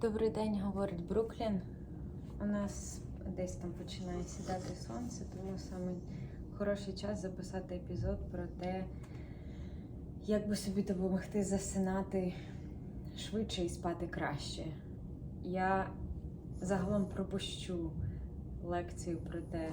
Добрий день, говорить Бруклін. У нас десь там починає сідати сонце, тому саме хороший час записати епізод про те, як би собі допомогти засинати швидше і спати краще. Я загалом пропущу лекцію про те,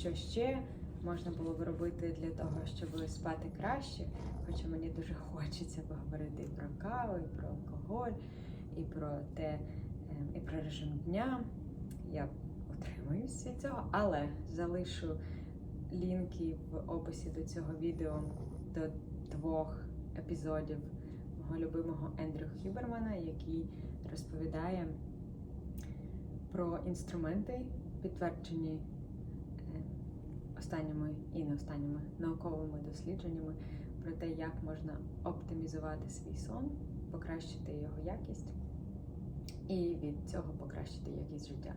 що ще можна було б робити для того, щоб спати краще. Хоча мені дуже хочеться поговорити і про каву, і про алкоголь, і про те, е, і про режим дня. Я утримуюсь від цього, але залишу лінки в описі до цього відео до двох епізодів мого любимого Ендрю Хюбермана, який розповідає про інструменти, підтверджені е, останніми і не останніми науковими дослідженнями про те, як можна оптимізувати свій сон, покращити його якість і від цього покращити якість життя.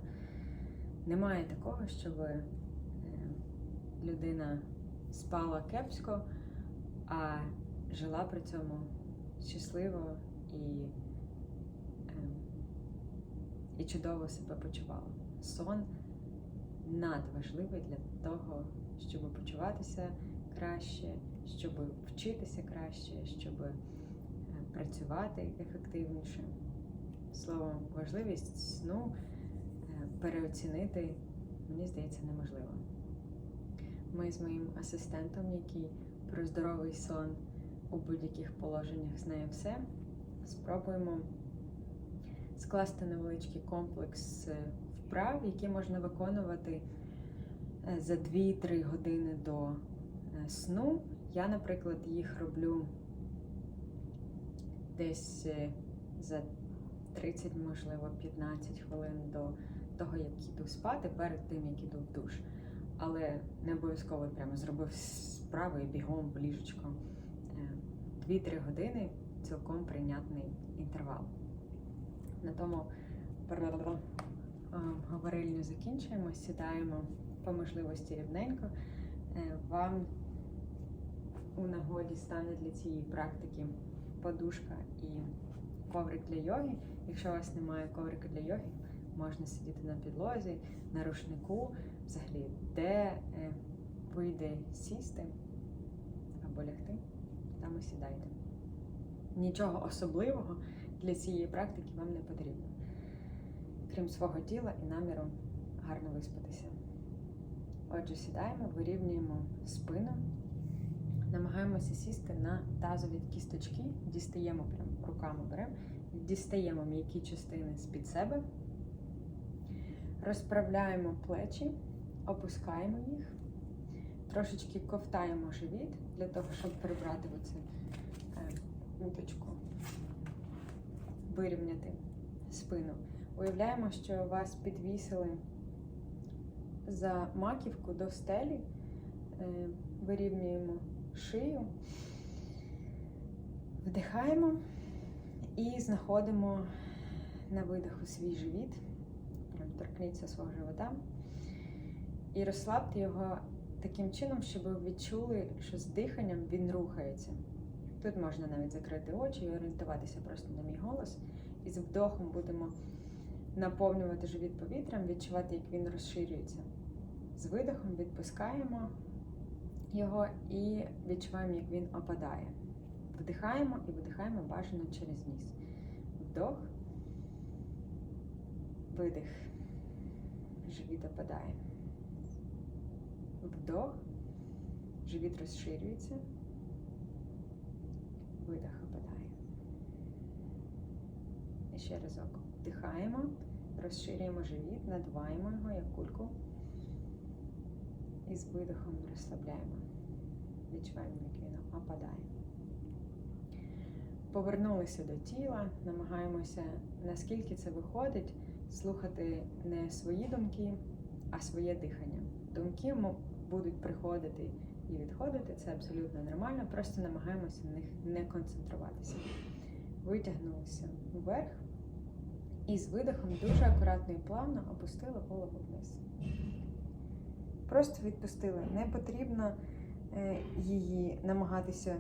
Немає такого, щоб е, людина спала кепсько, а жила при цьому щасливо і, е, і чудово себе почувала. Сон надважливий для того, щоб почуватися краще, щоб вчитися краще, щоб е, працювати ефективніше. Словом, важливість сну е, переоцінити, мені здається, неможливо. Ми з моїм асистентом, який про здоровий сон у будь-яких положеннях знає все, спробуємо скласти невеличкий комплекс е, вправ, які можна виконувати е, за 2-3 години до сну. Я, наприклад, їх роблю десь за 30, можливо, 15 хвилин до того, як іду спати, перед тим, як іду в душ. Але не обов'язково прямо зробив справи і бігом в ліжечко. Е, 2-3 години цілком прийнятний інтервал. На тому е, говорильню закінчуємо, сідаємо по можливості рівненько. Е, Вам у нагоді стане для цієї практики подушка і коврик для йоги. Якщо у вас немає коврика для йоги, можна сидіти на підлозі, на рушнику, взагалі, де е, вийде сісти або лягти, там і сідайте. Нічого особливого для цієї практики вам не потрібно, крім свого тіла і наміру гарно виспатися. Отже, сідаємо, вирівнюємо спину, намагаємося сісти на тазові кісточки, дістаємо прям руками беремо, дістаємо м'які частини з-під себе, розправляємо плечі, опускаємо їх, трошечки ковтаємо живіт для того, щоб прибрати оцю е, уточку, вирівняти спину. Уявляємо, що вас підвісили за маківку до стелі, е, вирівнюємо шию, вдихаємо і знаходимо на видиху свій живіт. Прям торкніться свого живота. І розслабте його таким чином, щоб ви відчули, що з диханням він рухається. Тут можна навіть закрити очі і орієнтуватися просто на мій голос. І з вдохом будемо наповнювати живіт повітрям, відчувати, як він розширюється. З видихом відпускаємо його і відчуваємо, як він опадає. Вдихаємо і видихаємо бажано через ніс. Вдох, видих. Живіт опадає. Вдох, живіт розширюється. Видих опадає. І ще разок. Вдихаємо, розширюємо живіт, надуваємо його як кульку. І з видихом розслабляємо. Відчуваємо, як він опадає. Повернулися до тіла, намагаємося, наскільки це виходить, слухати не свої думки, а своє дихання. Думки будуть приходити і відходити, це абсолютно нормально, просто намагаємося на них не концентруватися. Витягнулися вверх і з видихом дуже акуратно і плавно опустили голову вниз. Просто відпустили. Не потрібно е, її намагатися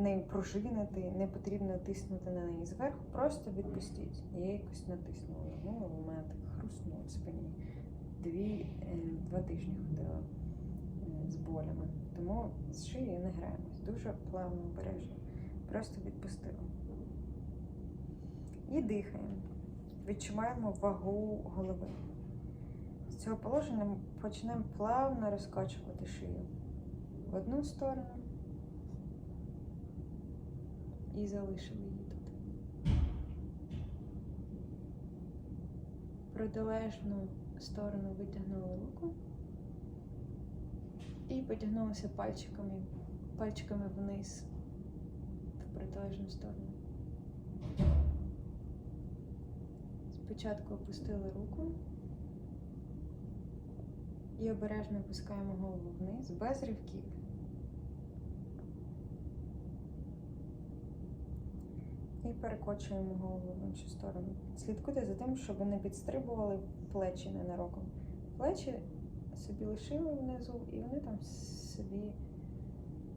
нею пружинити, не потрібно тиснути на неї зверху, просто відпустіть. Я якось натиснула, ну, у мене так хрустнуло в спині. Дві, е, два тижні ходила е, з болями. Тому з шиєю не граємось. Дуже плавно обережно. Просто відпустила. І дихаємо. Відчуваємо вагу голови. З цього положення почнемо плавно розкачувати шию в одну сторону і залишили її тут. Протилежну сторону витягнули руку і потягнулися пальчиками, пальчиками вниз в протилежну сторону. Спочатку опустили руку і обережно опускаємо голову вниз без ривків. І перекочуємо голову в іншу сторону. Слідкуйте за тим, щоб не підстрибували плечі ненароком. Плечі собі лишили внизу, і вони там собі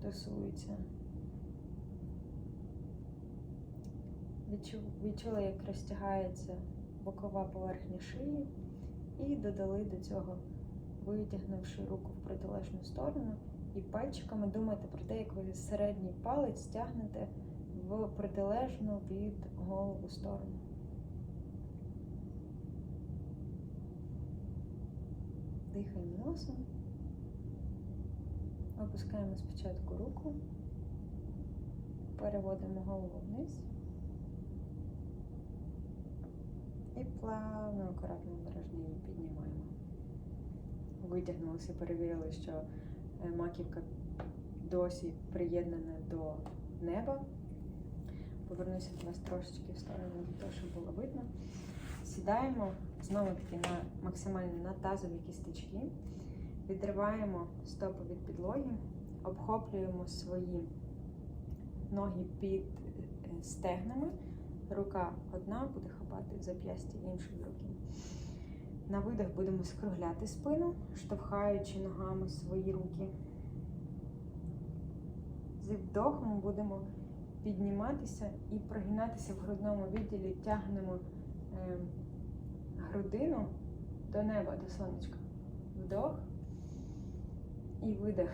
тусуються. Відчули, як розтягається бокова поверхня шиї, і додали до цього, витягнувши руку в протилежну сторону, і пальчиками думайте про те, як ви середній палець тягнете в протилежну від голови сторону. Дихаємо носом. Опускаємо спочатку руку, переводимо голову вниз. І плавно, акуратно, обережно її піднімаємо. Витягнулися, перевірили, що е, маківка досі приєднана до неба. Повернуся до вас трошечки в сторону для того, щоб було видно. Сідаємо знову таки на максимально на тазові кісточки, відриваємо стопи від підлоги, обхоплюємо свої ноги під е, стегнами. Рука одна буде хапати зап'ястя іншої руки. На видих будемо скругляти спину, штовхаючи ногами свої руки. Зі вдохом будемо підніматися і прогинатися в грудному відділі, тягнемо е, грудину до неба, до сонечка. Вдох і видих.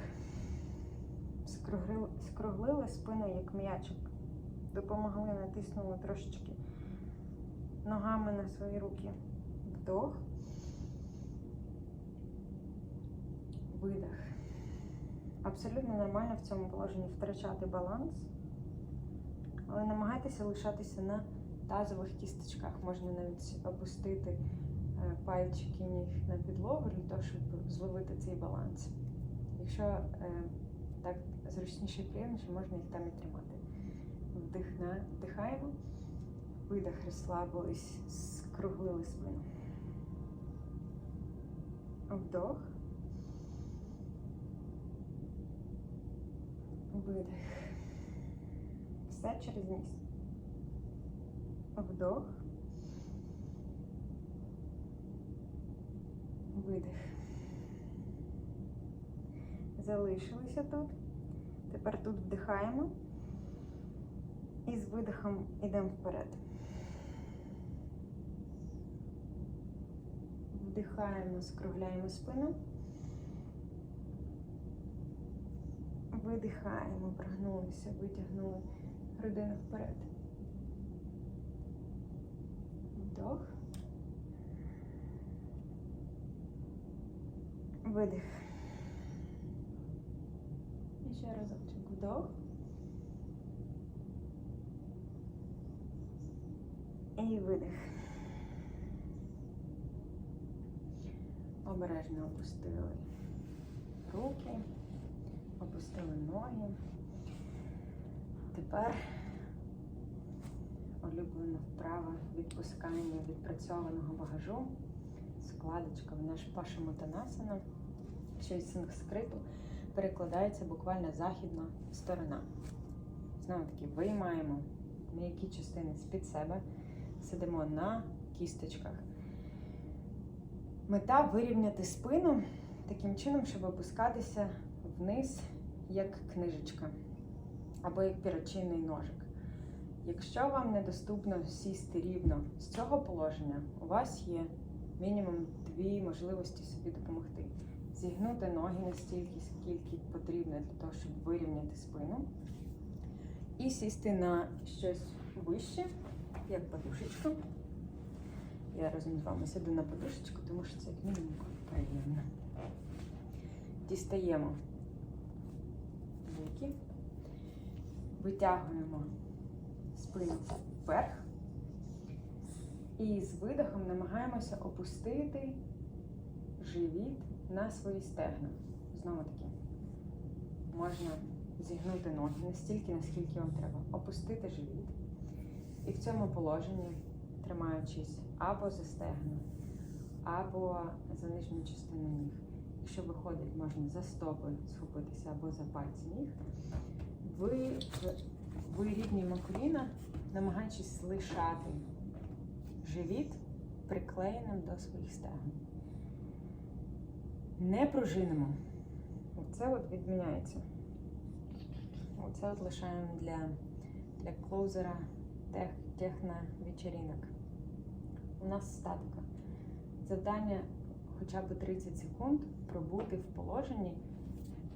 Скруглили, скруглили спину як м'ячик. Допомогли, натиснули трошечки ногами на свої руки. Вдох. Видих. Абсолютно нормально в цьому положенні втрачати баланс, але намагайтеся лишатися на тазових кісточках. Можна навіть опустити е, пальчики ніг на підлогу для того, щоб зловити цей баланс. Якщо е, так зручніше і приємніше, можна їх там і тримати. Вдих на, вдихаємо, видих, розслабились, скруглили спину. Вдох. Видих. Все через ніс. Вдох. Видих. Залишилися тут. Тепер тут вдихаємо. І з видихом йдемо вперед. Вдихаємо, скругляємо спину. Видихаємо, прогнулися, витягнули грудину вперед. Вдох. Видих. І ще разочок вдох. І видих. Обережно опустили руки, опустили ноги. Тепер улюблена вправа відпускання відпрацьованого багажу. Складочка в наш пашамотанасана, що із санскриту перекладається буквально західна сторона. Знову таки виймаємо м'які частини з-під себе, сидимо на кісточках. Мета вирівняти спину таким чином, щоб опускатися вниз, як книжечка. Або як перочинний ножик. Якщо вам недоступно сісти рівно з цього положення, у вас є мінімум дві можливості собі допомогти. Зігнути ноги настільки, скільки потрібно для того, щоб вирівняти спину. І сісти на щось вище, як подушечку. Я разом з вами сяду на подушечку, тому що це як мінімум приємно. Дістаємо руки, витягуємо спину вверх. І з видихом намагаємося опустити живіт на свої стегна. Знову таки, можна зігнути ноги настільки, наскільки вам треба. Опустити живіт. І в цьому положенні, тримаючись або за стегна, або за нижню частину ніг. Якщо виходить, можна за стопи схопитися або за пальці ніг. Ви вирівнюємо коліна, намагаючись лишати живіт приклеєним до своїх стегон. Не пружинимо. Оце от відміняється. Оце от лишаємо для, для клоузера тех, техновечеринок. У нас статика. Завдання хоча б 30 секунд пробути в положенні,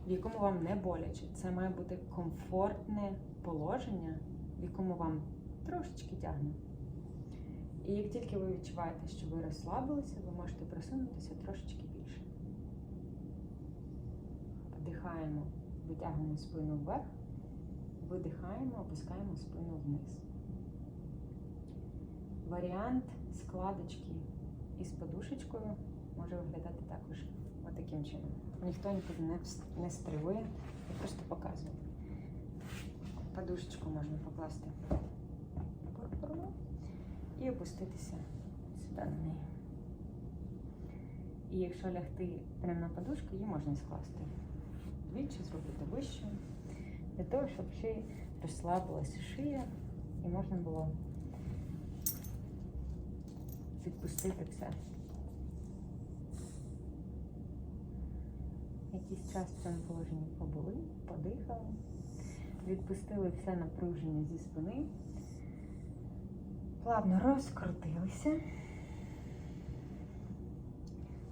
в якому вам не боляче. Це має бути комфортне положення, в якому вам трошечки тягне. І як тільки ви відчуваєте, що ви розслабилися, ви можете просунутися трошечки більше. Вдихаємо, витягуємо спину вверх, видихаємо, опускаємо спину вниз. Варіант складочки із подушечкою може виглядати також отаким чином. Ніхто нікуди не, не стривує, я просто показую. Подушечку можна покласти пур-пур-пур і опуститися сюди на неї. І якщо лягти прямо на подушку, її можна скласти. Двічі зробити вище, для того, щоб ще розслабилася шия і можна було відпустити все. Якийсь час в цьому положенні побули, подихали, відпустили все напруження зі спини, плавно розкрутилися.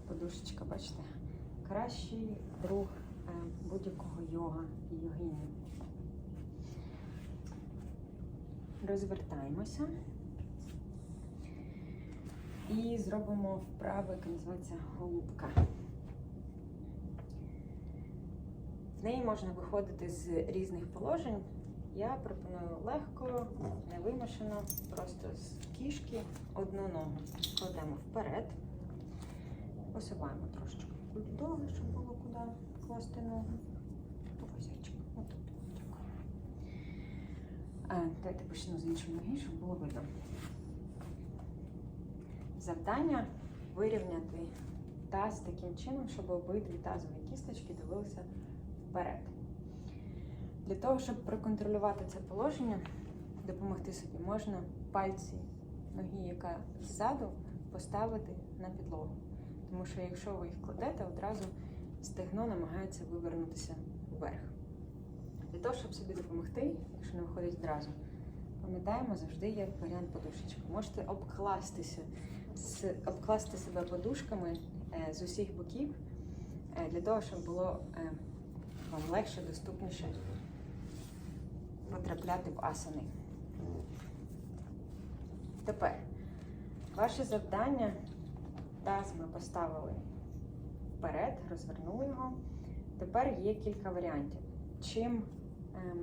Подушечка, бачите, кращий друг е, будь-якого йога і йогині. Розвертаємося і зробимо вправу, яка називається голубка. В неї можна виходити з різних положень. Я пропоную легко, невимушено, просто з кішки одну ногу кладемо вперед, посуваємо трошечки бульдоги, щоб було куди класти ногу. Отут. Дякую. А, Дайте почну з іншої ноги, щоб було видно. Завдання вирівняти таз таким чином, щоб обидві тазові кісточки дивилися вперед. Для того, щоб проконтролювати це положення, допомогти собі, можна пальці ноги, яка ззаду, поставити на підлогу. Тому що якщо ви їх кладете, одразу стегно намагається вивернутися вверх. Для того, щоб собі допомогти, якщо не виходить одразу, пам'ятаємо, завжди є варіант подушечки. Можете обкластися, обкласти себе подушками е, з усіх боків, е, для того, щоб було е, вам легше, доступніше потрапляти в асани. Тепер ваше завдання таз ми поставили вперед, розвернули його. Тепер є кілька варіантів. Чим ем,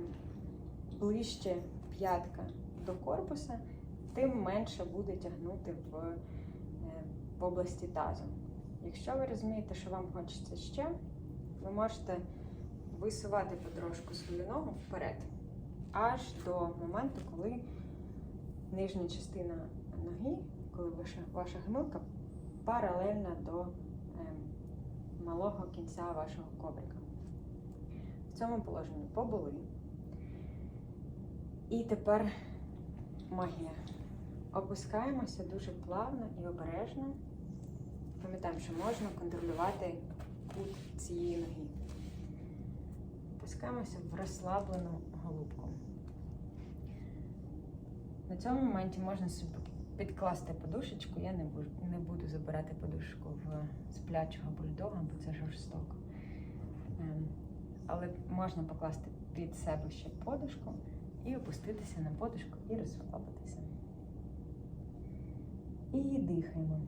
ближче п'ятка до корпуса, тим менше буде тягнути в, е, в області тазу. Якщо ви розумієте, що вам хочеться ще, ви можете висувати потрошку свою ногу вперед, аж до моменту, коли нижня частина ноги, коли ваша, ваша гомилка паралельна до ем, малого кінця вашого коврика. В цьому положенні побули. І тепер магія. Опускаємося дуже плавно і обережно. Пам'ятаємо, що можна контролювати кут цієї ноги. Опускаємося в розслаблену голубку. На цьому моменті можна собі підкласти подушечку. Я не буду, не буду забирати подушку в сплячого бульдога, бо це жорстоко. Ем, Але можна покласти під себе ще подушку і опуститися на подушку і розслабитися. І дихаємо.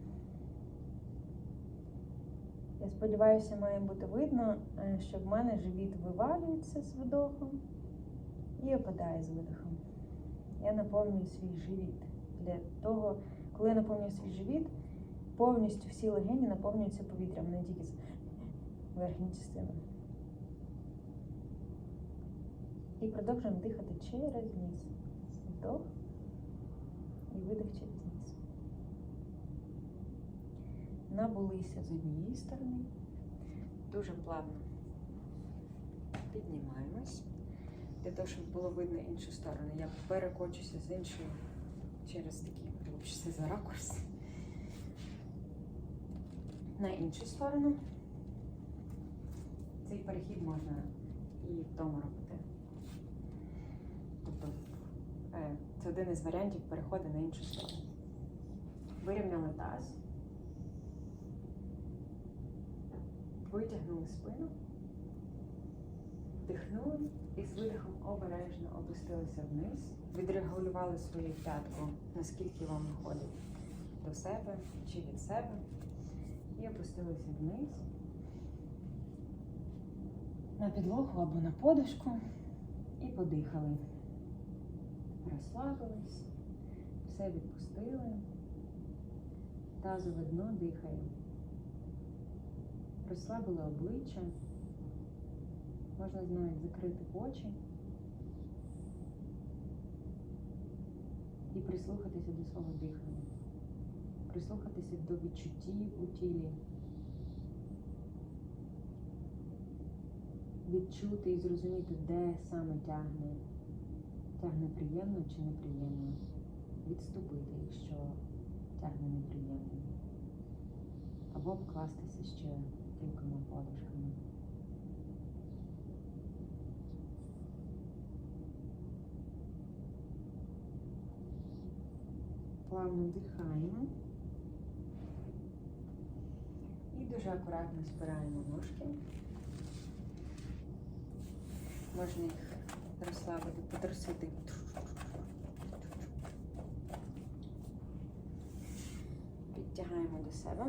Я сподіваюся, має бути видно, е, що в мене живіт вивалюється з вдохом і опадає з видохом. Я наповнюю свій живіт. Для того, коли я наповнюю свій живіт, повністю всі легені наповнюються повітрям, не тільки з верхньої частини. І продовжуємо дихати через ніс. Вдох і видих через ніс. Набулися з однієї сторони. Дуже плавно піднімаємось. Для того, щоб було видно іншу сторону. Я перекочуся з іншої через такі, вибачте за ракурс. На іншу сторону. Цей перехід можна і в тому робити. Тобто е, це один із варіантів переходу на іншу сторону. Вирівняли таз. Витягнули спину, вдихнули і з видихом обережно опустилися вниз, відрегулювали свою п'ятку, наскільки вам виходить до себе чи від себе, і опустилися вниз на підлогу або на подушку і подихали. Розслабились, все відпустили, тазове дно дихає. Розслабили обличчя, можна навіть закрити очі. І прислухатися до свого дихання, прислухатися до відчуттів у тілі, відчути і зрозуміти, де саме тягне, тягне приємно чи неприємно, відступити, якщо тягне неприємно, або вкластися ще кількома подушками. Плавно вдихаємо. І дуже акуратно збираємо ножки. Можна їх розслабити, потрусити. Підтягаємо до себе.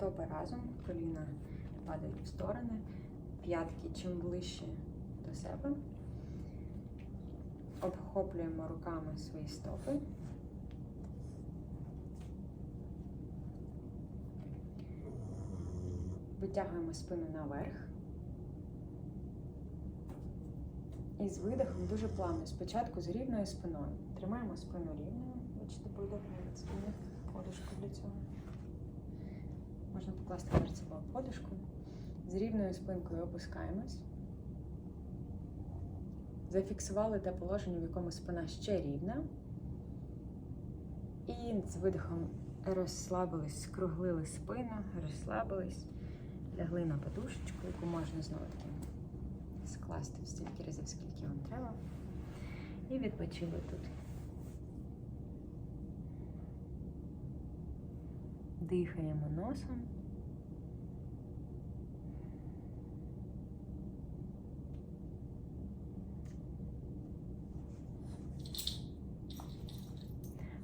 Стопи разом, коліна падають в сторони, п'ятки чим ближче до себе. Обхоплюємо руками свої стопи. Витягуємо спину наверх. І з видихом дуже плавно. Спочатку з рівною спиною. Тримаємо спину рівною. Бачите, навіть спини подушку для цього. Можна покласти перед подушку. З рівною спинкою опускаємось. Зафіксували те положення, в якому спина ще рівна. І з видихом розслабились, скруглили спину, розслабились, лягли на подушечку, яку можна знову таки скласти стільки разів, скільки вам треба. І відпочили тут. Дихаємо носом.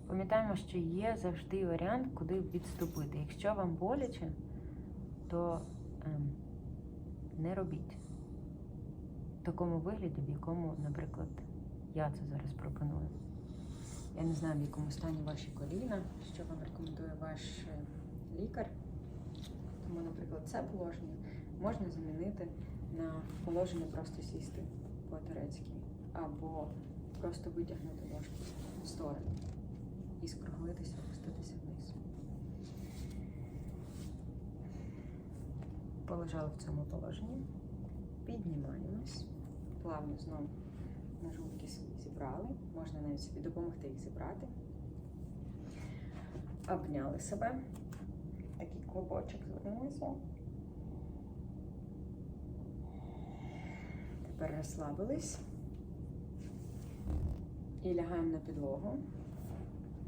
Пам'ятаємо, що є завжди варіант, куди відступити. Якщо вам боляче, то ем, не робіть в такому вигляді, в якому, наприклад, я це зараз пропоную. Я не знаю, в якому стані ваші коліна, що вам рекомендує ваш лікар. Тому, наприклад, це положення можна замінити на положення просто сісти по-турецьки, або просто витягнути ножки в сторону і скруглитися, опуститися вниз. Полежали в цьому положенні, піднімаємось, плавно знову ножки свої зібрали, можна навіть собі допомогти їх зібрати. Обняли себе, такий клубочок звернулися. тепер розслабились і лягаємо на підлогу.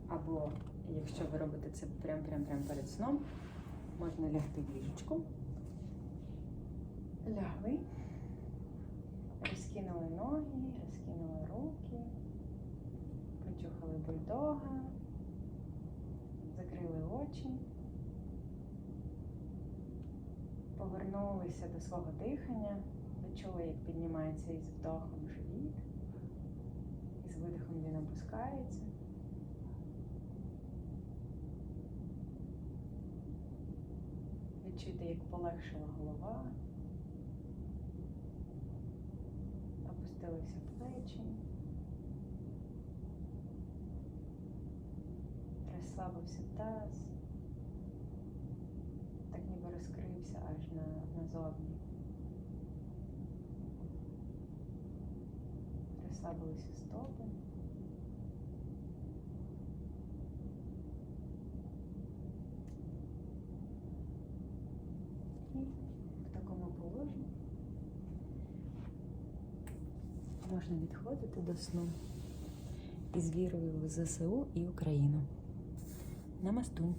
Або, якщо ви робите це прям-прям-прям перед сном, можна лягти в ліжечку. Лягли. Розкинули ноги, розкинули руки, почухали бульдога, закрили очі, повернулися до свого дихання, відчули, як піднімається із вдохом живіт, і з видихом він опускається. Відчуйте, як полегшила голова. Опустилися плечі. Розслабився таз. Ніби розкрився аж на, назовні. Розслабилися стопи. І в такому положенні можна відходити до сну із вірою в ЗСУ і Україну. Намастунь!